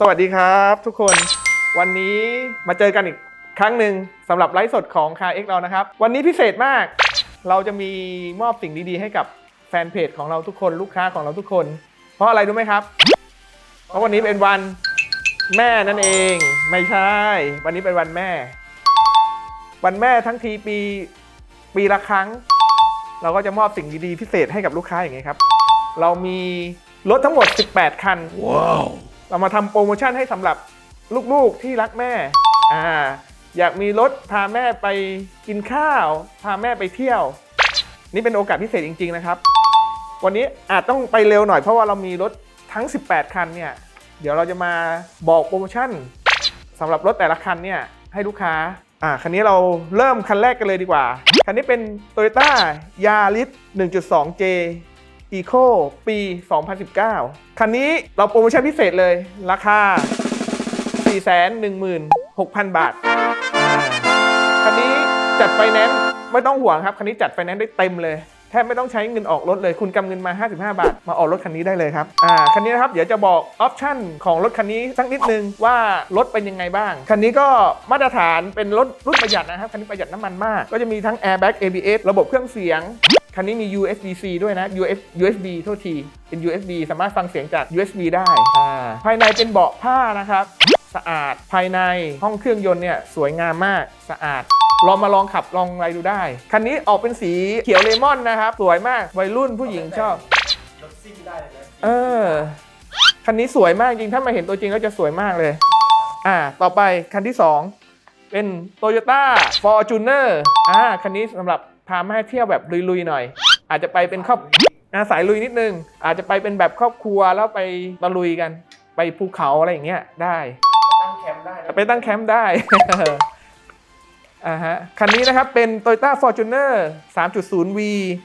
สวัสดีครับทุกคนวันนี้มาเจอกันอีกครั้งหนึ่งสำหรับไลฟ์สดของ c a r X เรานะครับ วันนี้พิเศษมาก เราจะมีมอบสิ่งดีๆ ให้กับแฟนเพจของเราทุกคนลูกค้าของเราทุกคน เพราะอะไรรู้ไหมครับ เพราะวันนี้เป็นวันแม่นั่นเอง ไม่ใช่ วันนี้เป็นวันแม่ วันแม่ทั้งทีปีปีละครั้ง เราก็จะมอบสิ่งดีๆ พิเศษให้กับลูกค้าอย่างนี้ครับ เรามีรถทั้งหมด 18 คัน เรามาทำโปรโมชั่นให้สำหรับลูกๆที่รักแม่อ่าอยากมีรถพาแม่ไปกินข้าว พาแม่ไปเที่ยว นี่เป็นโอกาสพิเศษจริง ๆ นะครับ วันนี้อาจต้องไปเร็วหน่อยเพราะว่าเรามีรถทั้ง 18 คันเนี่ยเดี๋ยวเราจะมาบอกโปรโมชั่นสำหรับรถแต่ละคันเนี่ยให้ลูกค้าอ่าคันนี้เราเริ่มคันแรกกันเลยดีกว่า คันนี้เป็น Toyota Yaris 1.2J Eco ปี 2019 คันนี้เราโปรโมชั่นพิเศษเลย ราคา 416,000 บาทอ่าคันนี้จัดไฟแนนซ์ไม่ต้องห่วงครับ คันนี้จัดไฟแนนซ์ได้เต็มเลย ทบไม่ต้องใช้เงินออกรถเลย คุณกำเงินมา 55 บาท มาออกรถคันนี้ได้เลยครับอ่าคันนี้นะครับเดี๋ยวจะบอกออปชั่นของรถคันนี้สักนิดนึงว่ารถเป็นยังไงบ้าง คันนี้ก็มาตรฐานเป็นรถรุ่นประหยัดนะครับคันนี้ประหยัดน้ำมันมาก ก็จะมีทั้ง airbag ABS ระบบเครื่องเสียงคันนี้มี USB-C ด้วยนะ US USB โทษที เป็น USB สามารถฟังเสียงจาก USB ได้อ่าภายในเป็นเบาะผ้านะครับ สะอาด ภายในห้องเครื่องยนต์เนี่ยสวยงามมาก สะอาด ลองมาลองขับลองอะไรดูได้ คันนี้ออกเป็นสีเขียวเลมอนนะครับ สวยมากวัยรุ่นผู้หญิงชอบ รถซิ่งได้เลยนะเออ คันนี้สวยมากจริง ถ้ามาเห็นตัวจริงก็จะสวยมากเลย อ่า ต่อไปคันที่ 2 เป็น Toyota Fortuner อ่า คันนี้สำหรับพาแม่เที่ยวแบบลุยๆหน่อย อาจจะไปเป็นครอบอาสายลุยนิดนึง อาจจะไปเป็นแบบครอบครัวแล้วไปตะลุยกัน ไปภูเขาอะไรอย่างเงี้ยได้ ตั้งแคมป์ได้นะ ไปตั้งแคมป์ได้ อ่าฮะคันนี้นะครับเป็น Toyota Fortuner 3.0V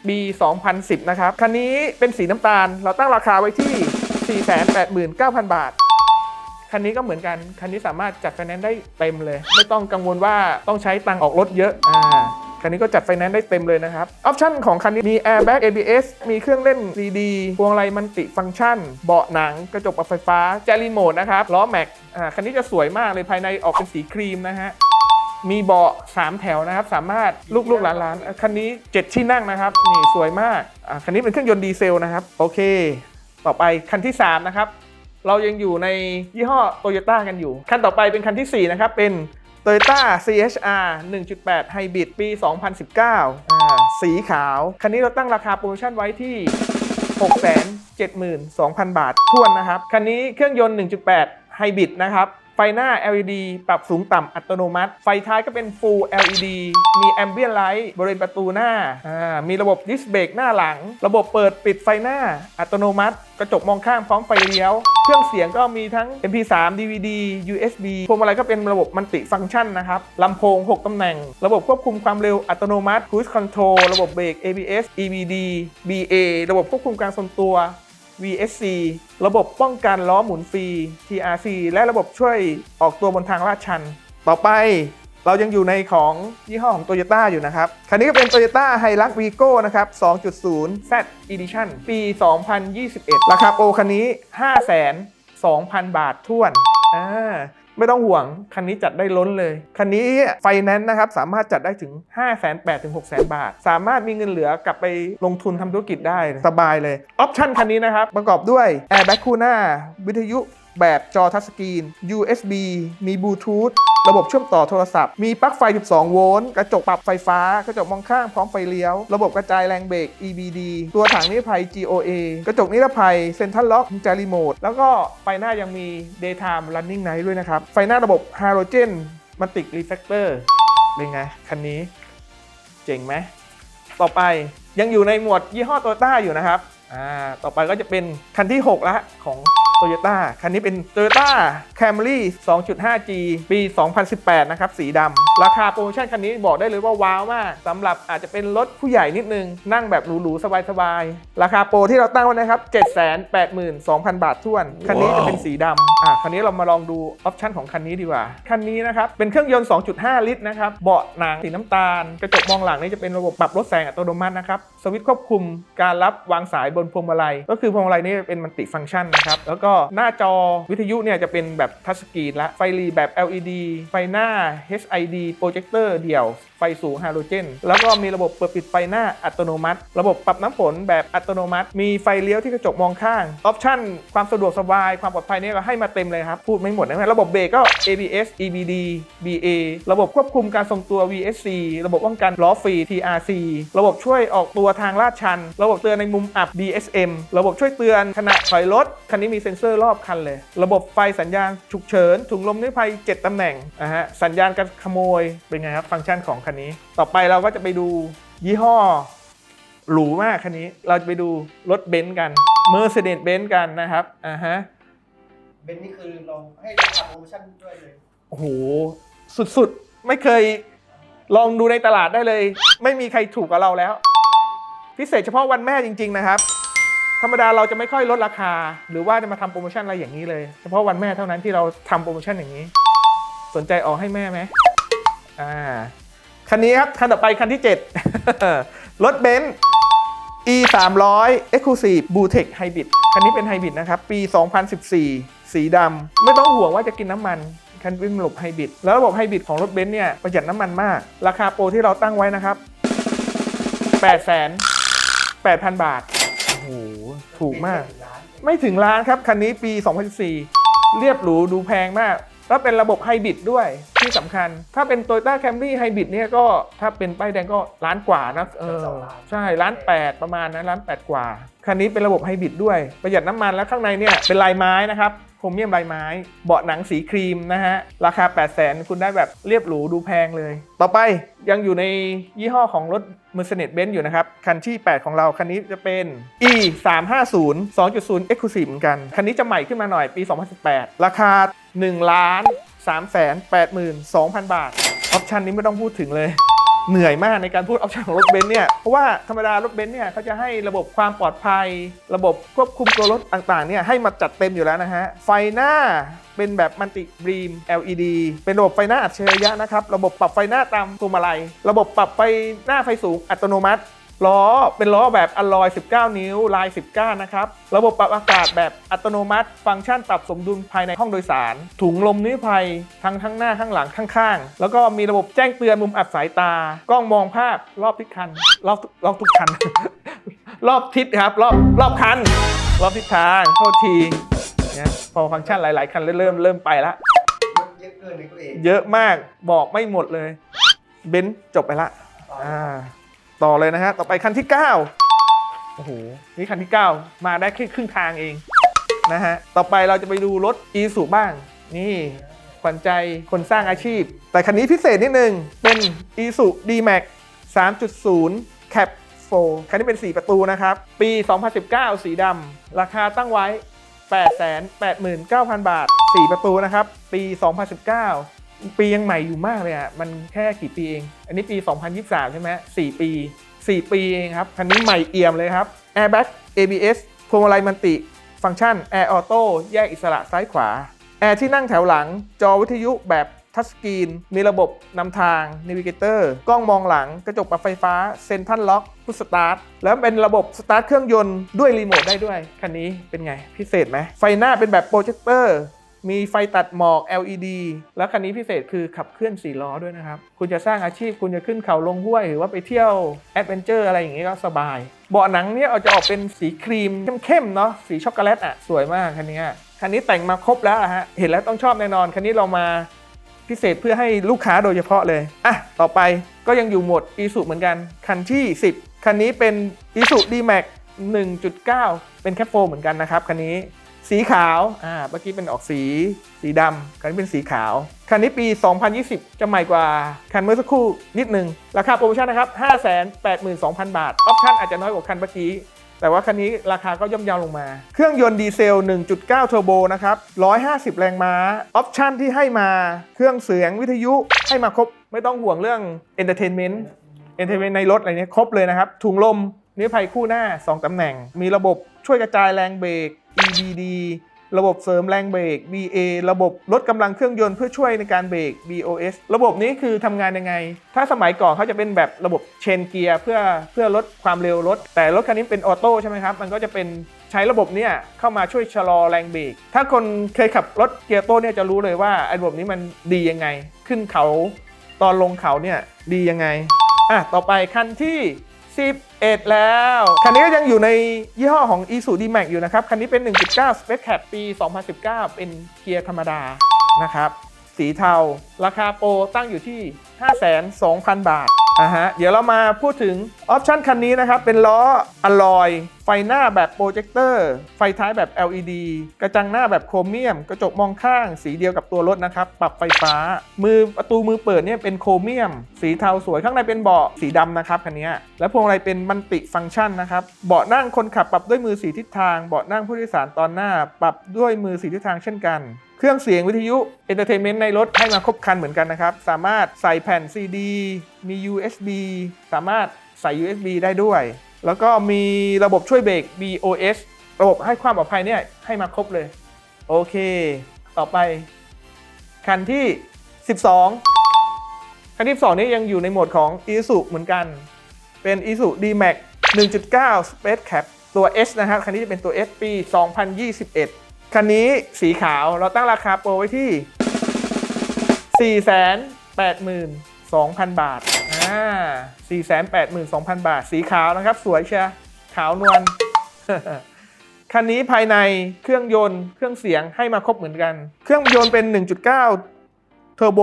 B 2010 นะครับ คันนี้เป็นสีน้ำตาล เราตั้งราคาไว้ที่ 489,000 บาท คันนี้ก็เหมือนกัน คันนี้สามารถจัดไฟแนนซ์ได้เต็มเลย ไม่ต้องกังวลว่าต้องใช้ตังออกรถเยอะอ่าคันนี้ก็จัดไฟแนนซ์ได้เต็มเลยนะครับ ออปชั่นของคันนี้มี airbag ABS มีเครื่องเล่น CD พวงมาลัยมันติฟังก์ชัน เบาะหนัง กระจกปรับไฟฟ้า แจรีโมดนะครับ ล้อแม็ก อ่า คันนี้จะสวยมากเลยภายในออกเป็นสีครีมนะฮะ มีเบาะ3แถวนะครับ สามารถลูกๆหลานๆคันนี้ 7 ที่นั่งนะครับ นี่สวยมากอ่าคันนี้เป็นเครื่องยนต์ดีเซลนะครับ โอเค ต่อไปคันที่ 3 นะครับ เรายังอยู่ในยี่ห้อโตโยต้ากันอยู่ คันต่อไปเป็นคันทีสี่4 นะครับ เป็น Toyota CHR 1.8 Hybrid ปี 2019อ่าสีขาว คันนี้เราตั้งราคาโปรโมชั่นไว้ที่ 672,000 บาททวนนะครับ คันนี้เครื่องยนต์ 1.8 Hybrid นะครับ ไฟหน้า LED ปรับสูงต่ำอัตโนมัติ ไฟท้ายก็เป็น Full LED มี Ambient Light บริเวณประตูหน้าอ่ามีระบบ Disc Brake หน้าหลัง ระบบเปิดปิดไฟหน้าอัตโนมัติ กระจกมองข้างพร้อมไฟเลี้ยว เครื่องเสียงก็มีทั้ง MP3 DVD USB พวงมาลัยก็เป็นระบบมันติฟังก์ชันนะครับลำโพง 6 ตำแหน่ง ระบบควบคุมความเร็วอัตโนมัติ Cruise Control ระบบเบรก ABS EBD BA ระบบควบคุมการทรงตัว VSC ระบบป้องกันล้อหมุนฟรี TRC และระบบช่วยออกตัวบนทางลาดชัน ต่อไปเรายังอยู่ในของยี่ห้อของ Toyota อยู่นะครับ คันนี้ก็เป็น Toyota Hilux Vigo นะครับ 2.0 Z Edition ปี 2021 ราคาโปรคันนี้ 5 2 0 0 0 บาทท้วน อ่า ไม่ต้องห่วง คันนี้จัดได้ล้นเลย คันนี้ไฟแนนซ์นะครับ สามารถจัดได้ถึง 5 8 0 0 0ถึง6 0 0 0 บาท สามารถมีเงินเหลือกลับไปลงทุนทำธุรกิจได้ สบายเลย ออปชั่นคันนี้นะครับ ประกอบด้วยแอร์แบ็กคู่หน้า วิทยุ แบบจอทัชสกรีน USB มีบลูทูธระบบเชื่อมต่อโทรศัพท์ มีปลั๊กไฟ 12 โวลต์ กระจกปรับไฟฟ้า กระจกมองข้างพร้อมไฟเลี้ยว ระบบกระจายแรงเบรก EBD ตัวถังนิรภัย GOA กระจกนิรภัย เซ็นทรัลล็อกจารีโมด แล้วก็ไฟหน้ายังมี Daytime Running Night ด้วยนะครับ ไฟหน้าระบบ Halogen Matic Reflector เป็นไง คันนี้ เจ๋งไหม ต่อไปยังอยู่ในหมวดยี่ห้อโตโยต้าอยู่นะครับ อ่า ต่อไปก็จะเป็นคันที่ 6 ละของ Toyota คันนี้เป็น Toyota Camry 2.5G ปี 2018 นะครับ สีดำราคาโปรโมชั่นคันนี้บอกได้เลยว่าว้าวมากสำหรับอาจจะเป็นรถผู้ใหญ่นิดนึง นั่งแบบหรูๆ สบายๆ ราคาโปรที่เราตั้งไว้นะครับ 782,000 บาทท้วน คันนี้จะเป็นสีดำอ่าคันนี้เรามาลองดูออปชั่นของคันนี้ดีกว่า คันนี้นะครับ เป็นเครื่องยนต์ 2.5 ลิตรนะครับ เบาะหนังสีน้ำตาล กระจกมองหลังนี่จะเป็นระบบปรับลดแสงอัตโนมัตินะครับ สวิตช์ควบคุมการรับวางสายบนพวงมาลัย ก็คือพวงมาลัยนี่เป็นมันติฟังก์ชันนะครับ แล้วก็ก็หน้าจอวิทยุเนี่ยจะเป็นแบบทัชสกรีนละไฟรีแบบ LED ไฟหน้า HID โปรเจคเตอร์เดี่ยว ไฟสูงฮาโลเจน แล้วก็มีระบบเปิดปิดไฟหน้าอัตโนมัติ ระบบปรับน้ำฝนแบบอัตโนมัติ มีไฟเลี้ยวที่กระจกมองข้าง ออปชั่น ความสะดวกสบาย ความปลอดภัยเนี่ยก็ให้มาเต็มเลยครับ พูดไม่หมดนะระบบเบรกก็ ABS EBD BA ระบบควบคุมการทรงตัว VSC ระบบป้องกันล้อฟรี TRC ระบบช่วยออกตัวทางลาดชัน ระบบเตือนในมุมอับ DSM ระบบช่วยเตือนขณะถอยรถคันนี้มีเซ็นเซอร์รอบคันเลย ระบบไฟสัญญาณฉุกเฉินถุงลมนิรภัย 7ตำแหน่งนะฮะสัญญาณการขโมยเป็นไงครับฟังก์ชันของคันนี้ ต่อไปเราก็จะไปดูยี่ห้อหรูมากคันนี้ เราจะไปดูรถเบนซ์กัน Mercedes-Benz กันนะครับอ่าฮะเบนซ์นี่คือเราให้ราคาโปรโมชั่นด้วยเลยโอ้โหสุดๆ ไม่เคยลองดูในตลาดได้เลย ไม่มีใครถูกกับเราแล้ว พิเศษเฉพาะวันแม่จริง ๆ นะครับ ธรรมดาเราจะไม่ค่อยลดราคา หรือว่าจะมาทำโปรโมชั่นอะไรอย่างนี้เลย เฉพาะวันแม่เท่านั้นที่เราทำโปรโมชั่นอย่างนี้ สนใจออกให้แม่ไหมอ่า คันนี้ครับ คันต่อไปคันที่ 7 รถเบนซ์ e 3 0 0 Exclusive b l u t e c h Hybrid คันนี้เป็นไฮบริดนะครับ ปี 2014 สีดำ ไม่ต้องห่วงว่าจะกินน้ำมันคันเป็นระบบไฮบริด แล้วระบบไฮบริดของรถเบนซ์เนี่ย ประหยัดน้ำมันมาก ราคาโปรที่เราตั้งไว้นะครับ8 8 0 0 0 บาท โอ้โห ถูกมาก ไม่ถึงล้านครับ คันนี้ปี 2014 เรียบหรูดูแพงมาก แล้วเป็นระบบไฮบริดด้วย ที่สำคัญ ถ้าเป็น Toyota Camry ไฮบริดเนี่ยก็ถ้าเป็นป้ายแดงก็ล้านกว่านะเออใช่ล้านแปดประมาณนะล้านแปดกว่า คันนี้เป็นระบบไฮบริดด้วย ประหยัดน้ำมันแล้วข้างในเนี่ยเป็นลายไม้นะครับโครเมียมลายไม้ เบาะหนังสีครีมนะฮะ ราคา 8 0 0 0 0 0คุณได้แบบเรียบหรูดูแพงเลย ต่อไปยังอยู่ในยี่ห้อของรถ Mercedes-Benz อยู่นะครับ คันที่ 8 ของเรา คันนี้จะเป็น e 3 5 0 2.0 Exclusive เหมือนกัน คันนี้จะใหม่ขึ้นมาหน่อยปี 2018 ราคา 1 ล้าน 3 8 2 0 0 0 บาท ออปชันนี้ไม่ต้องพูดถึงเลย เหนื่อยมากในการพูดออปชันของรถเบนซ์เนี่ย เพราะว่าธรรมดารถเบนซ์เนี่ยเขาจะให้ระบบความปลอดภัย ระบบควบคุมตัวรถต่างๆเนี่ยให้มาจัดเต็มอยู่แล้วนะฮะ ไฟหน้าเป็นแบบมัลติบ e ีม LED เป็นระบบไฟหน้าอัจฉริยะนะครับ ระบบปรับไฟหน้าตามพวมาลัย ระบบปรับไฟหน้าไฟสูงอัตโนมัติ ล้อเป็นล้อแบบอลลอย 19 นิ้ว ลาย10ก้านนะครับ ระบบปรับอากาศแบบอัตโนมัติ ฟังก์ชันปรับสมดุลภายในห้องโดยสาร ถุงลมนิรภัย ทั้งทั้งหน้าข้างหลังข้างๆ แล้วก็มีระบบแจ้งเตือนมุมอับสายตา กล้องมองภาพรอบทิศคัน รอบรอบทุกคัน รอบทิศครับ รอบรอบคัน รอบทิศทางโทษทีเนี่ยพอฟังก์ชันหลาย ๆ คันเริ่มเริ่มไปละรถเยอะเกินในตัวเองเยอะมากบอกไม่หมดเลย เบนซ์จบไปละอ่า ต่อเลยนะฮะ ต่อไปคันที่ 9 โอ้โห นี่คันที่ 9 มาได้แค่ครึ่งทางเองนะฮะ ต่อไปเราจะไปดูรถอีสุบ้าง นี่ขวัญใจคนสร้างอาชีพ แต่คันนี้พิเศษนิดนึง เป็น i s u D-Max 3.0 Cap 4คันนี้เป็น 4 ประตูนะครับ ปี 2019 สีดำ ราคาตั้งไว้ 889,000 บาท 4 ประตูนะครับ ปี 2019 ปียังใหม่อยู่มากเลยอะมันแค่กี่ปีเอง อันนี้ปี 2023 ใช่ไหม4ปี 4 ปีเองครับ คันนี้ใหม่เอี่ยมเลยครับ Airbag ABS พวงมาลัยมันติ ฟังก์ชัน Air Auto แยกอิสระซ้ายขวา แอร์ที่นั่งแถวหลัง จอวิทยุแบบทัชสกรีน มีระบบนำทาง Navigator กล้องมองหลัง กระจกปรับไฟฟ้า เซ็นทัลล็อกพุชสตาร์ท แล้วเป็นระบบสตาร์ทเครื่องยนต์ด้วยรีโมทได้ด้วย คันนี้เป็นไงพิเศษไหม ไฟหน้าเป็นแบบโปรเจคเตอร์ มีไฟตัดหมอก LED แล้วคันนี้พิเศษคือขับเคลื่อน 4 ล้อด้วยนะครับ คุณจะสร้างอาชีพ คุณจะขึ้นเขาลงห้วย หรือว่าไปเที่ยวแอดเวนเจอร์อะไรอย่างงี้ก็สบาย เบาะหนังเนี่ยเอาจะออกเป็นสีครีมเข้มๆเนาะ สีช็อกโกแลตอะ สวยมากคันนี้ คันนี้แต่งมาครบแล้วฮะ เห็นแล้วต้องชอบแน่นอน คันนี้เรามาพิเศษเพื่อให้ลูกค้าโดยเฉพาะเลย อะ ต่อไปก็ยังอยู่หมวด e s u เหมือนกัน คันที่ 10 คันนี้เป็น e s u D-Max 1.9 เป็นแคปโฟเหมือนกันนะครับคันนี้ สีขาวอ่าเมื่อกี้เป็นออกสีสีดำคันนี้เป็นสีขาว คันนี้ปี 2020 จะใหม่กว่าคันเมื่อสักครู่นิดนึง ราคาโปรโมชั่นนะครับ 582,000 บาท ออปชั่นอาจจะน้อยกว่าคันเมื่อกี้ แต่ว่าคันนี้ราคาก็ย่อมเยาวลงมา เครื่องยนต์ดีเซล 1.9 เทอร์โบนะครับ 150 แรงม้า ออปชั่นที่ให้มา เครื่องเสียงวิทยุให้มาครบ ไม่ต้องห่วงเรื่อง Entertainment เอนเตอร์เทนเมนต์ในรถอะไรเนี้ยครบเลยนะครับ ถุงลมนิรภัยคู่หน้า 2ตำแหน่ง มีระบบ ช่วยกระจายแรงเบรก EBD ระบบเสริมแรงเบรก BA ระบบลดกำลังเครื่องยนต์เพื่อช่วยในการเบรก BOS ระบบนี้คือทำงานยังไง ถ้าสมัยก่อนเขาจะเป็นแบบระบบเชนเกียร์เพื่อเพื่อลดความเร็วรถ แต่รถคันนี้เป็นออโต้ใช่ไหมครับ มันก็จะเป็นใช้ระบบเนี้ยเข้ามาช่วยชะลอแรงเบรก ถ้าคนเคยขับรถเกียร์โต้เนี่ยจะรู้เลยว่าไอ้ระบบนี้มันดียังไง ขึ้นเขาตอนลงเขาเนี่ยดียังไง อะ ต่อไปคันที่ 11 แล้ว คันนี้ก็ยังอยู่ในยี่ห้อของ i s u d m a x อยู่นะครับ คันนี้เป็น 1.9 Space Cab ปี 2019 เป็นเกียร์ธรรมดานะครับ สีเทา ราคาโปรตั้งอยู่ที่ 502,000 บาท อะฮะเดี๋ยวเรามาพูดถึงออปชันคันนี้นะครับ เป็นล้ออลลอย ไฟหน้าแบบโปรเจคเตอร์ ไฟท้ายแบบ LED กระจังหน้าแบบโครเมียม กระจกมองข้าง สีเดียวกับตัวรถนะครับ ปรับไฟฟ้า มือประตูมือเปิดเนี่ยเป็นโครเมียม สีเทาสวยข้างในเป็นเบาะสีดำนะครับคันนี้และพวงมาลัยเป็นมันติฟังก์ชันนะครับเบาะนั่งคนขับปรับด้วยมือสีทิศทางเบาะนั่งผู้โดยสารตอนหน้า ปรับด้วยมือสีทิศทางเช่นกัน เครื่องเสียงวิทยุเอนเตอร์เทนเมนต์ในรถให้มาครบคันเหมือนกันนะครับ สามารถใส่แผ่น CD มี USB สามารถใส่ USB ได้ด้วย แล้วก็มีระบบช่วยเบรก BOS ระบบให้ความปลอดภัยเนี่ยให้มาครบเลย โอเค ต่อไป คันที่ 12 คันที่2นี้ยังอยู่ในโหมดของ i s u เหมือนกัน เป็น i s u D-Max 1.9 Space Cap ตัว S นะครับคันนี้จะเป็นตัว S ปี 2021 คันนี้สีขาวเราตั้งราคาโปรไว้ที่ 482,000 บาท อ่า 482,000 บาท สีขาวนะครับ สวยเชียขาวนวล คันนี้ภายในเครื่องยนต์เครื่องเสียงให้มาครบเหมือนกัน เครื่องยนต์เป็น 1.9 เทอร์โบ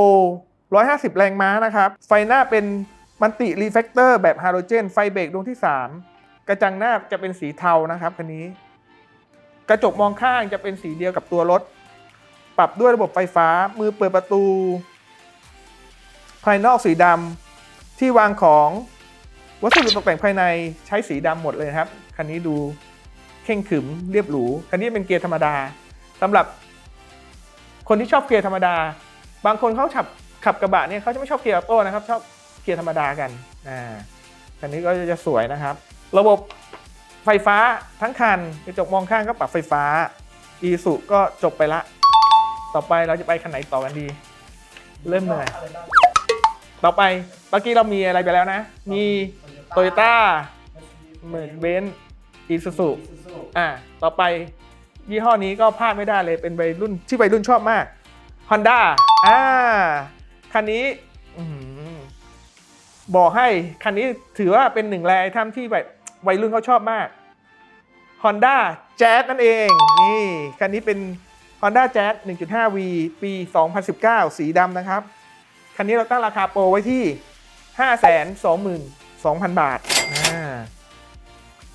150 แรงม้านะครับ ไฟหน้าเป็นมันติรีเฟกเตอร์แบบฮาโลเจน ไฟเบรกดวงที่ 3 กระจังหน้าจะเป็นสีเทานะครับคันนี้ กระจกมองข้างจะเป็นสีเดียวกับตัวรถ ปรับด้วยระบบไฟฟ้า มือเปิดประตู ภายนอกสีดำที่วางของ วัสดุตกแต่งภายในใช้สีดำหมดเลยครับ คันนี้ดูเข่งขึมเรียบหรู คันนี้เป็นเกียร์ธรรมดาสำหรับคนที่ชอบเกียร์ธรรมดา บางคนเขาขับขับกระบะเนี่ยเขาจะไม่ชอบเกียร์ออโต้นะครับ ชอบเกียร์ธรรมดากัน อ่า คันนี้ก็จะสวยนะครับ ระบบ ไฟฟ้าทั้งคันกระจกมองข้างก็ปรับไฟฟ้าอีสุก็จบไปละ ต่อไปเราจะไปคันไหนต่อกันดี เริ่มเหนื่อยอะไรบ้างต่อไปเมื่อกี้เรามีอะไรไปแล้วนะ มีโตโยต้าเมือนเบนอีซูซูอะต่อไปยี่ห้อนี้ก็พลาดไม่ได้เลยเป็นวัยรุ่นที่วัยรุ่นชอบมาก Honda อ่าคันนี้บอกให้คันนี้ถือว่าเป็นหนึ่งแรไอเทมที่แบบ วัยรุ่นเขาชอบมาก Honda Jazz นั่นเอง นี่คันนี้เป็น Honda Jazz 1.5V ปี 2019 สีดำนะครับ คันนี้เราตั้งราคาโปรไว้ที่ 522,000 บาท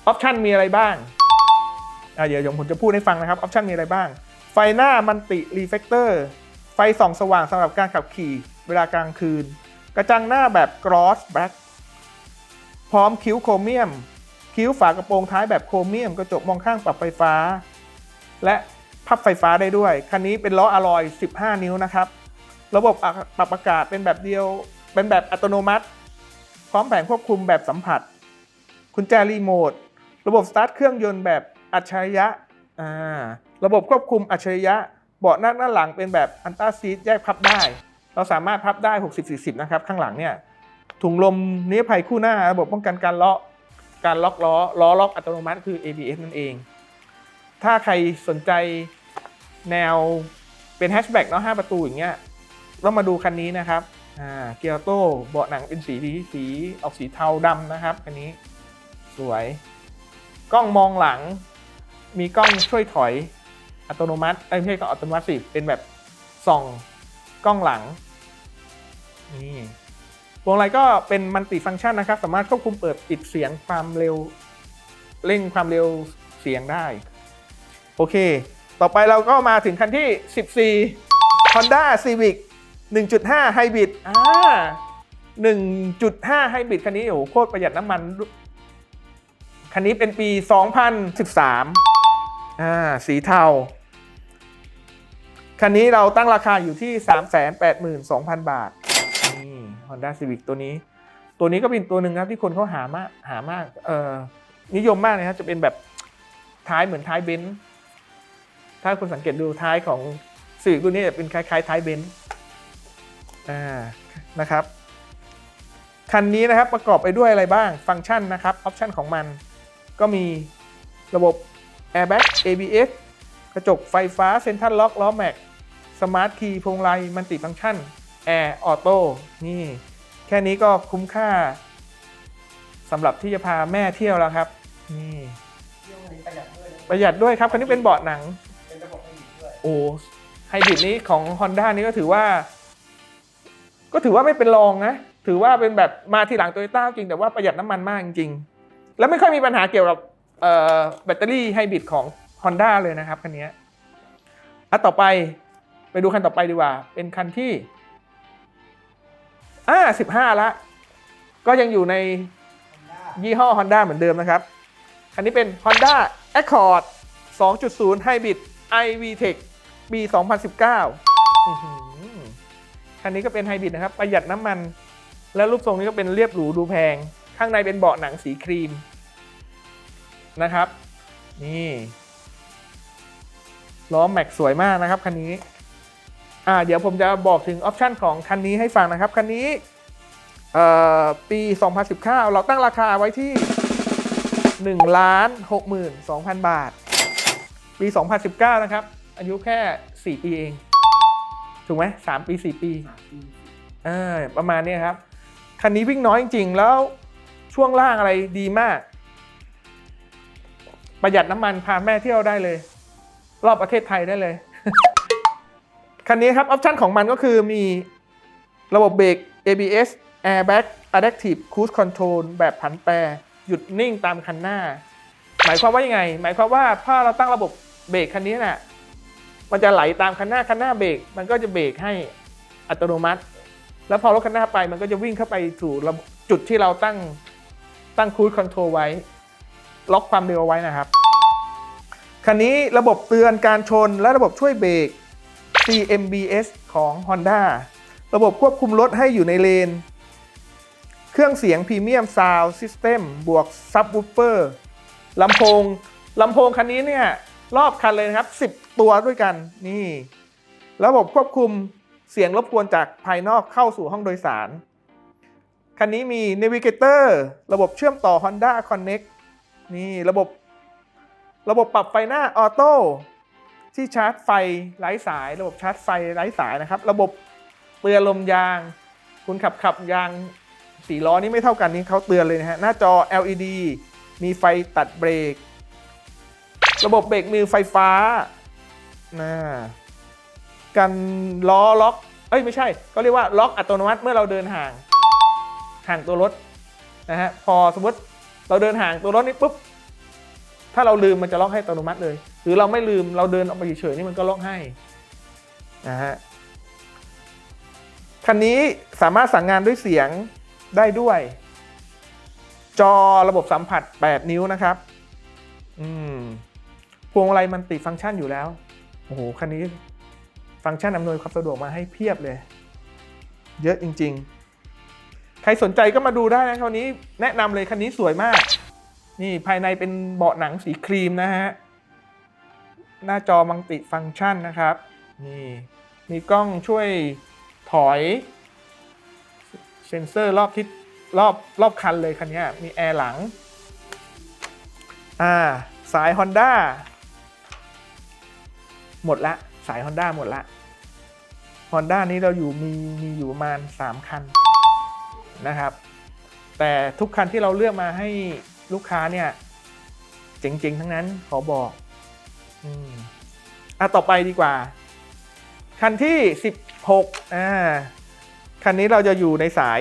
ออปชันมีอะไรบ้างเดี๋ยวเดี๋ยวผมจะพูดให้ฟังนะครับ ออปชันมีอะไรบ้าง ไฟหน้ามันติรีเฟกเตอร์ ไฟส่องสว่างสำหรับการขับขี่เวลากลางคืน กระจังหน้าแบบ gloss black พร้อมคิ้วโครเมียม คิ้วฝากระโปรงท้ายแบบโครเมียมกระจกมองข้างปรับไฟฟ้า และพับไฟฟ้าได้ด้วย คันนี้เป็นล้ออะลอย 15 นิ้วนะครับ ระบบปรับอากาศเป็นแบบเดียว เป็นแบบอัตโนมัติ พร้อมแผงควบคุมแบบสัมผัสกุญแจรีโมท ระบบสตาร์ทเครื่องยนต์แบบอัจฉริยะ ระบบควบคุมอัจฉริยะ เบาะนั่งด้าหลังเป็นแบบอันต้าซีทแยกพับได้ เราสามารถพับได้ 60-40 นะครับ ข้างหลังเนี่ย ถุงลมนิรภัยคู่หน้า ระบบป้องกันการเลาะ การล็อกล้อล้อล็อกอัตโนมัติคือ ABS นั่นเอง ถ้าใครสนใจแนวเป็นแฮชแบ็กเนาะ5ประตูอย่างเงี้ยต้องมาดูคันนี้นะครับอ่าเกียร์โต้เบาะหนังเป็นสีดีสีออกสีเทาดำนะครับคันนี้สวย กล้องมองหลัง มีกล้องช่วยถอยอัตโนมัติเอ้ยไม่ใช่กล้องอัตโนมัติสิเป็นแบบส่องกล้องหลังนี่ พวงอะไรก็เป็นมันติฟังก์ชันนะครับ สามารถควบคุมเปิดปิดเสียงความเร็วเร่งความเร็วเสียงได้ โอเค ต่อไปเราก็มาถึงคันที่ 14 Honda Civic 1.5 Hybrid อ่า1.5 Hybrid คันนี้โอ้โหโคตรประหยัดน้ำมัน คันนี้เป็นปี 2013 อ่า สีเทา คันนี้เราตั้งราคาอยู่ที่ 382,000 บาท Honda Civic ตัวนี้ ตัวนี้ก็เป็นตัวหนึ่งครับที่คนเขาหามากหามากเอ่อนิยมมากเลยครับจะเป็นแบบท้ายเหมือนท้ายเบนซ์ถ้าคุณสังเกตดูท้ายของ Civic ตัวนี้จะเป็นคล้ายๆท้ายเบนซ์อ่านะครับคันนี้นะครับประกอบไปด้วยอะไรบ้างฟังก์ชันนะครับออปชันของมันก็มีระบบ Airbag ABS กระจกไฟฟ้าเซ็นทรัลล็อกล้อแม็กสมาร์ทคีย์พวงไลมันติฟังก์ชัน แอร์ออโต้นี่แค่นี้ก็คุ้มค่าสำหรับที่จะพาแม่เที่ยวแล้วครับ นี่ประหยัดด้วยครับคันนี้เป็นเบาะหนังเป็นระบบไฮบริดด้วยโอ้ไฮบริดนี้ของ Honda นี่ก็ถือว่า ก็ถือว่าไม่เป็นรองนะถือว่าเป็นแบบมาทีหลังโตโยต้าจริงแต่ว่าประหยัดน้ำมันมากจริงๆ แล้วไม่ค่อยมีปัญหาเกี่ยวกับแบตเตอรี่ไฮบริดของ Honda เลยนะครับคันนี้อะต่อไปไปดูคันต่อไปดีกว่า เป็นคันที่ อ่าสิบห้าละ ก็ยังอยู่ใน Honda ยี่ห้อ Honda เหมือนเดิมนะครับคันนี้เป็น Honda Accord 2.0 Hybrid iVTEC ปี 2019อื้อหือคันนี้ก็เป็นไฮบริดนะครับ ประหยัดน้ำมัน แล้วรูปทรงนี้ก็เป็นเรียบหรูดูแพง ข้างในเป็นเบาะหนังสีครีมนะครับ นี่ ล้อแม็กสวยมากนะครับคันนี้ อ่าเดี๋ยวผมจะบอกถึงออปชันของคันนี้ให้ฟังนะครับ คันนี้ปี 2019 เราตั้งราคาไว้ที่ 1 ล้าน 62,000 บาท ปี 2019 นะครับ อายุแค่ 4 ปีเอง ถูกไหม3ปี 4 ปีสาปีเออประมาณนี้ครับ คันนี้วิ่งน้อยจริงๆ แล้วช่วงล่างอะไรดีมาก ประหยัดน้ำมันพาแม่เที่ยวได้เลย รอบประเทศไทยได้เลย คันนี้ครับออปชันของมันก็คือมีระบบเบรก ABS Airbag Adaptive Cruise Control แบบผันแปร หยุดนิ่งตามคันหน้า หมายความว่ายังไง หมายความว่าถ้าเราตั้งระบบเบรกคันนี้น่ะมันจะไหลตามคันหน้าคันหน้าเบรกมันก็จะเบรกให้อัตโนมัติ แล้วพอรถคันหน้าไปมันก็จะวิ่งเข้าไปสู่จุดที่เราตั้งตั้งคู i คอนโทรลไว้ ล็อกความเร็วไว้นะครับ คันนี้ระบบเตือนการชนและระบบช่วยเบรก CMBS ของ Honda ระบบควบคุมรถให้อยู่ในเลน เครื่องเสียงพรีเมียมซาวด์ซิสเต็มบวกซับวูฟเฟอร์ลำโพงลำโพงคันนี้เนี่ยรอบคันเลยนะครับ 10 ตัวด้วยกันนี่ ระบบควบคุมเสียงรบกวนจากภายนอกเข้าสู่ห้องโดยสาร คันนี้มี Navigator ระบบเชื่อมต่อ Honda Connect นี่ระบบ ระบบปรับไฟหน้าออโต้ ที่ชาร์จไฟไร้สาย ระบบชาร์จไฟไร้สายนะครับ ระบบเตือนลมยาง คุณขับขับยางสีล้อนี่ไม่เท่ากันนี่เขาเตือนเลยนะฮะหน้าจอ LED มีไฟตัดเบรก ระบบเบรกมือไฟฟ้านะกันล้อล็อกเอ้ยไม่ใช่ก็เรียกว่าล็อกอัตโนมัติเมื่อเราเดินห่างห่างตัวรถนะฮะพอสมมติเราเดินห่างตัวรถนี่ปุ๊บ ถ้าเราลืมมันจะล็อกให้อัตโนมัติเลย หรือเราไม่ลืมเราเดินออกไปเฉยๆนี่มันก็ล็อกให้นะฮะคันนี้สามารถสั่งงานด้วยเสียงได้ด้วย จอระบบสัมผัส 8 นิ้วนะครับอืมพวงมาลัยมันติฟังก์ชันอยู่แล้วโอ้โหคันนี้ฟังก์ชันอำนวยความสะดวกมาให้เพียบเลย เยอะจริง ๆ ใครสนใจก็มาดูได้นะคันนี้แนะนำเลยคันนี้สวยมาก นี่ภายในเป็นเบาะหนังสีครีมนะฮะ หน้าจอมังติฟังก์ชันนะครับ นี่มีกล้องช่วยถอย เซ็นเซอร์รอบทิศรอบรอบคันเลยคันนี้มีแอร์หลัง อ่า สาย Honda หมดละ สาย Honda หมดละ Honda นี้เราอยู่มีมีอยู่ประมาณ 3 คันนะครับ แต่ทุกคันที่เราเลือกมาให้ ลูกค้าเนี่ยเจ๋งๆ ทั้งนั้นขอบอกอืมอะต่อไปดีกว่า คันที่ 16อ่าคันนี้เราจะอยู่ในสาย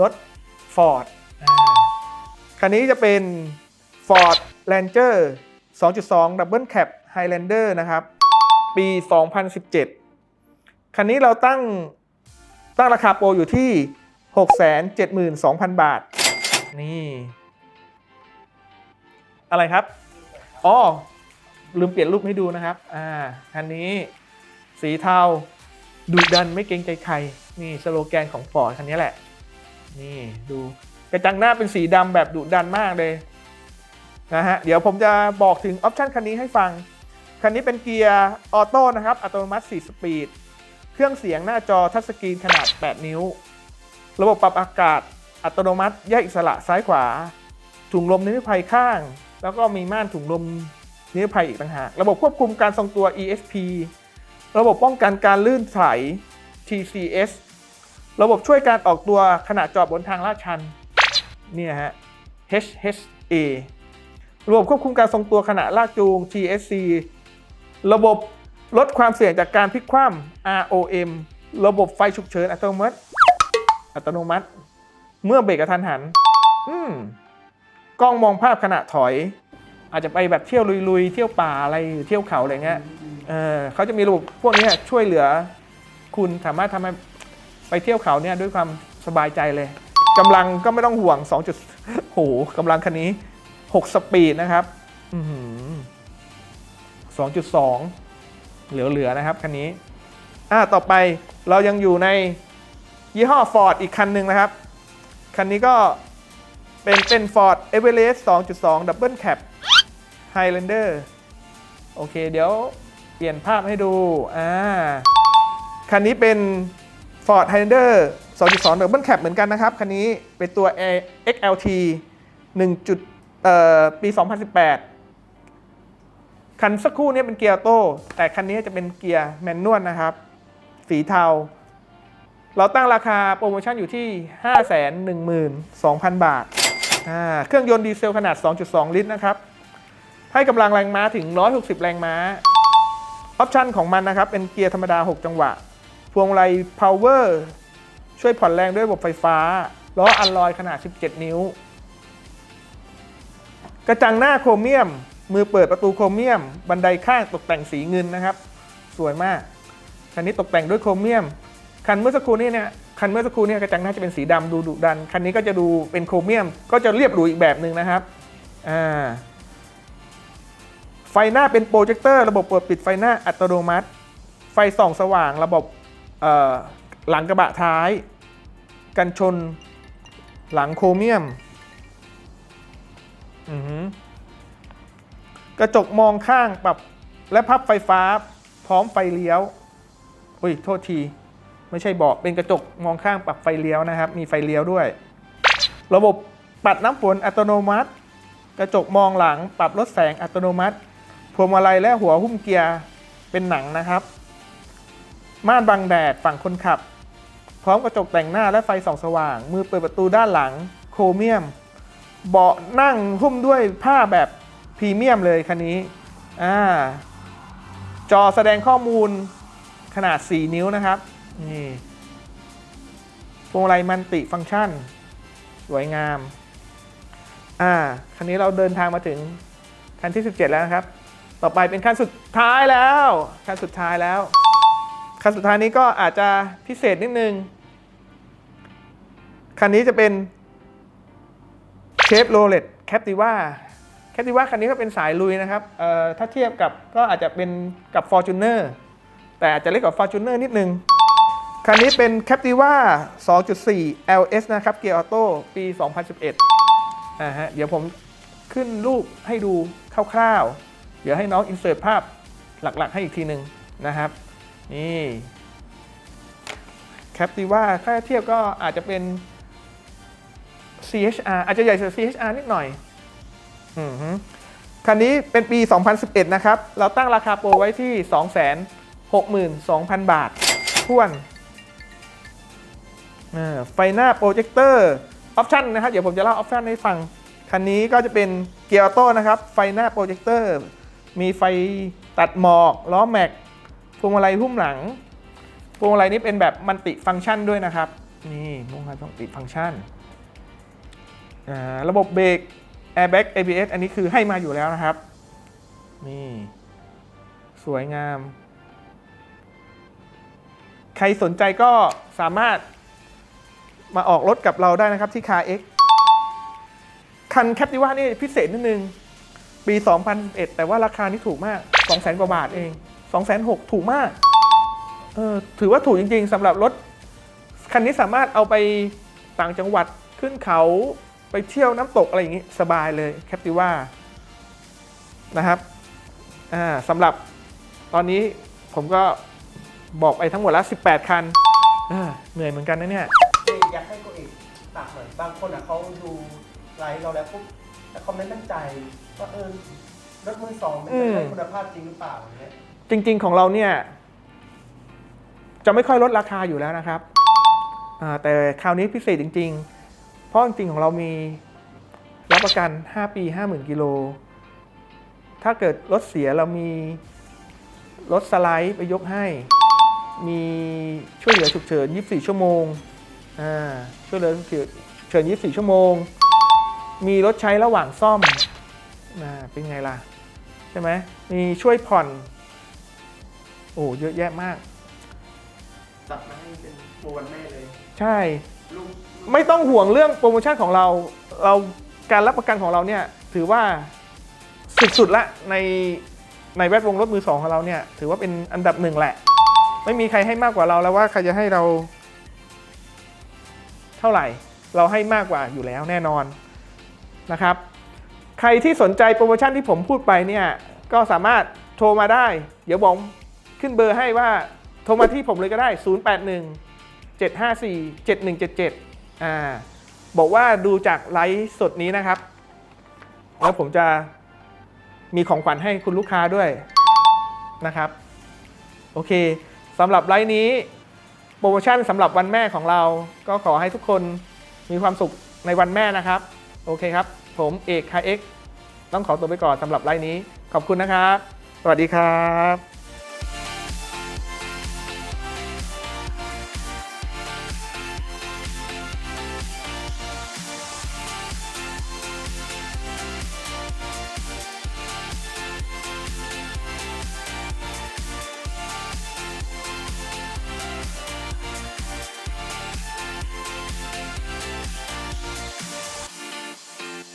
รถ Ford อ่าคันนี้จะเป็น Ford Ranger 2.2 Double Cab Highlander นะครับ ปี 2017 คันนี้เราตั้งตั้งราคาโปรอยู่ที่ 672,000 บาท นี่ อะไรครับ อ๋อ ลืมเปลี่ยนรูปให้ดูนะครับ อ่า คันนี้สีเทาดุดันไม่เกรงใจใคร นี่สโลแกนของฟอร์ดคันนี้แหละ นี่ดูกระจังหน้าเป็นสีดำแบบดุดันมากเลยนะฮะ เดี๋ยวผมจะบอกถึงออปชันคันนี้ให้ฟัง คันนี้เป็นเกียร์ออโต้นะครับ อัตโนมัติ 4 สปีด เครื่องเสียงหน้าจอทัชสกรีนขนาด 8 นิ้ว ระบบปรับอากาศอัตโนมัติ แยกอิสระซ้ายขวา ถุงลมนิรภัยข้าง แล้วก็มีม่านถุงลมนิรภัยอีกต่างหากระบบควบคุมการทรงตัว ESP ระบบป้องกันการลื่นไถ TCS ระบบช่วยการออกตัวขณะจอดบนทางลาดชันเนี่ยฮะ HHA ระบบควบคุมการทรงตัวขณะลากจูง TSC ระบบลดความเสี่ยงจากการพลิกคว่ำ ROM ระบบไฟฉุกเฉินอัตโนมัติ อัตโนมัติ เมื่อเบรกกระทันหัน อืม กล้องมองภาพขณะถอย อาจจะไปแบบเที่ยวลุยๆ เที่ยวป่าอะไรเที่ยวเขาอะไรเงี้ยเออเขาจะมีระบบพวกเนี้ยช่วยเหลือ คุณสามารถทำให้ไปเที่ยวเขาเนี่ยด้วยความสบายใจเลยกำลังก็ไม่ต้องห่วง 2. จุดโหกำลังคันนี้ 6 สปีดนะครับอือหือ2.2 เหลือๆนะครับคันนี้อ่าต่อไปเรายังอยู่ในยี่ห้อ Ford อีกคันหนึ่งนะครับ คันนี้ก็ เป็นเป็น Ford Everest 2.2 Double Cab Highlander โอเค เดี๋ยวเปลี่ยนภาพให้ดู อ่า คันนี้เป็น Ford Highlander 2.2 Double Cab เหมือนกันนะครับ คันนี้เป็นตัว XLT 1. จุดเอ่อปี 2018 คันสักครู่นี้เป็นเกียร์โต้ แต่คันนี้จะเป็นเกียร์แมนนวลนะครับ สีเทา เราตั้งราคาโปรโมชั่นอยู่ที่ 512,000 บาทอ่า เครื่องยนต์ดีเซลขนาด 2.2 ลิตรนะครับ ให้กำลังแรงม้าถึง 160 แรงม้า ออปชันของมันนะครับ เป็นเกียร์ธรรมดา 6 จังหวะ พวงมาลัย power ช่วยผ่อนแรงด้วยระบบไฟฟ้า ล้ออัลลอยขนาด 17 นิ้ว กระจังหน้าโครเมียม มือเปิดประตูโครเมียม บันไดข้างตกแต่งสีเงินนะครับ สวยมากคันนี้ตกแต่งด้วยโครเมียม คันเมื่อสักครู่นี้เนี่ยคันเมื่อสักครู่เนี่ยกระจังหน้าจะเป็นสีดำดูดุดัน คันนี้ก็จะดูเป็นโครเมียม ก็จะเรียบหรูอีกแบบหนึ่งนะครับอ่าไฟหน้าเป็นโปรเจคเตอร์ระบบเปิดปิดไฟหน้าอัตโนมัติ ไฟส่องสว่างระบบหลังกระบะท้าย กันชนหลังโครเมียมกระจกมองข้างปรับและพับไฟฟ้าพร้อมไฟเลี้ยว อุ้ย โทษที ไม่ใช่เบาะเป็นกระจกมองข้างปรับไฟเลี้ยวนะครับ มีไฟเลี้ยวด้วย ระบบปัดน้ำฝนอัตโนมัติ กระจกมองหลังปรับลดแสงอัตโนมัติพวงมาลัยและหัวหุ้มเกียร์เป็นหนังนะครับ ม่านบังแดดฝั่งคนขับ พร้อมกระจกแต่งหน้าและไฟส่องสว่าง มือเปิดประตูด้านหลังโครเมียม เบาะนั่งหุ้มด้วยผ้าแบบพรีเมียมเลยคันนี้อ่าจอแสดงข้อมูลขนาด 4 นิ้วนะครับ นี่พวงมาลัยมันติฟังก์ชัน สวยงาม อ่า คันนี้เราเดินทางมาถึงคันที่ 17 แล้วนะครับ ต่อไปเป็นคันสุดท้ายแล้ว คันสุดท้ายแล้ว คันสุดท้ายนี้ก็อาจจะพิเศษนิดนึง คันนี้จะเป็นเชฟโรเลตแคปติว่าแคปติว่าคันนี้ก็เป็นสายลุยนะครับ เอ่อ ถ้าเทียบกับก็อาจจะเป็นกับ Fortuner แต่อาจจะเล็กกว่า Fortuner นิดนึง คันนี้เป็น Captiva 2.4 LS นะครับ เกียร์ออโต้ปี 2011อ่าฮะเดี๋ยวผมขึ้นรูปให้ดูคร่าวๆ เดี๋ยวให้น้องอินเสิร์ตภาพหลักๆ ให้อีกทีหนึ่งนะครับ นี่ Captiva ถ้าเทียบก็อาจจะเป็น CHR อาจจะใหญ่กว่า CHR นิดหน่อยอือฮึคันนี้เป็นปี 2011 นะครับ เราตั้งราคาโปรไว้ที่ 262,000 บาทท้วนอ่า ไฟหน้าโปรเจคเตอร์ออปชันนะครับ เดี๋ยวผมจะเล่าออปชันให้ฟัง คันนี้ก็จะเป็นเกียร์ออโต้นะครับ ไฟหน้าโปรเจคเตอร์ มีไฟตัดหมอกล้อแม็กพวงมาลัยหุ้มหลัง พวงมาลัยนี้เป็นแบบมันติฟังก์ชันด้วยนะครับ นี่พวงมาลัยต้องติฟังก์ชันอ่าระบบเบรก Airbag ABS อันนี้คือให้มาอยู่แล้วนะครับ นี่ สวยงาม ใครสนใจก็สามารถ มาออกรถกับเราได้นะครับที่ Car X คันแคปติว่านี่พิเศษนิดนึง ปี 2011แต่ว่าราคานี่ถูกมาก 200,000 กว่าบาทเอง 206,000 ถูกมาก เออถือว่าถูกจริงๆสำหรับรถ คันนี้สามารถเอาไปต่างจังหวัดขึ้นเขาไปเที่ยวน้ำตกอะไรอย่างนี้ สบายเลยแคปติว่านะครับอ่าสำหรับตอนนี้ผมก็บอกไปทั้งหมดแล้ว 18 คัน เหนื่อยเหมือนกันนะเนี่ย อยากให้ตัวเอกฝากหน่อยบางคนอะเขาดูไลฟ์เราแล้วปุ๊บแต่เขาไม่มั่นใจว่าเออรถมือสองมันจะได้คุณภาพจริงหรือเปล่าอย่างเงี้ยจริง ๆของเราเนี่ย จะไม่ค่อยลดราคาอยู่แล้วนะครับแต่คราวนี้พิเศษจริง ๆ เพราะจริงๆของเรามีรับประกัน 5 ปี 50,000 กิโล ถ้าเกิดรถเสียเรามีรถสไลด์ไปยกให้ มีช่วยเหลือฉุกเฉิน 24 ชั่วโมง ช่วยเหลือฉุกเฉิน24 ชั่วโมง มีรถใช้ระหว่างซ่อมอ่าเป็นไงล่ะ ใช่ไหมมีช่วยผ่อน โอ้เยอะแยะมาก จัดมาให้เป็นโปรวันแม่เลย ใช่ลูกไม่ต้องห่วงเรื่องโปรโมชั่นของเรา เราการรับประกันของเราเนี่ย ถือว่าสุดๆละในในแวดวงรถมือสองของเราเนี่ย ถือว่าเป็นอันดับหนึ่งแหละ ไม่มีใครให้มากกว่าเราแล้วว่าใครจะให้เรา เท่าไหร่ เราให้มากกว่าอยู่แล้วแน่นอนนะครับ ใครที่สนใจโปรโมชั่นที่ผมพูดไปเนี่ยก็สามารถโทรมาได้ เดี๋ยวผมขึ้นเบอร์ให้ว่าโทรมาที่ผมเลยก็ได้ 081 754 7177อ่าบอกว่าดูจากไลฟ์สดนี้นะครับ แล้วผมจะมีของขวัญให้คุณลูกค้าด้วยนะครับ โอเคสำหรับไลฟ์นี้ โปรโมชั่นสำหรับวันแม่ของเรา ก็ขอให้ทุกคนมีความสุขในวันแม่นะครับ โอเคครับ ผมเอกคาเอ็กต้องขอตัวไปก่อนสำหรับไลน์นี้ ขอบคุณนะครับ สวัสดีครับ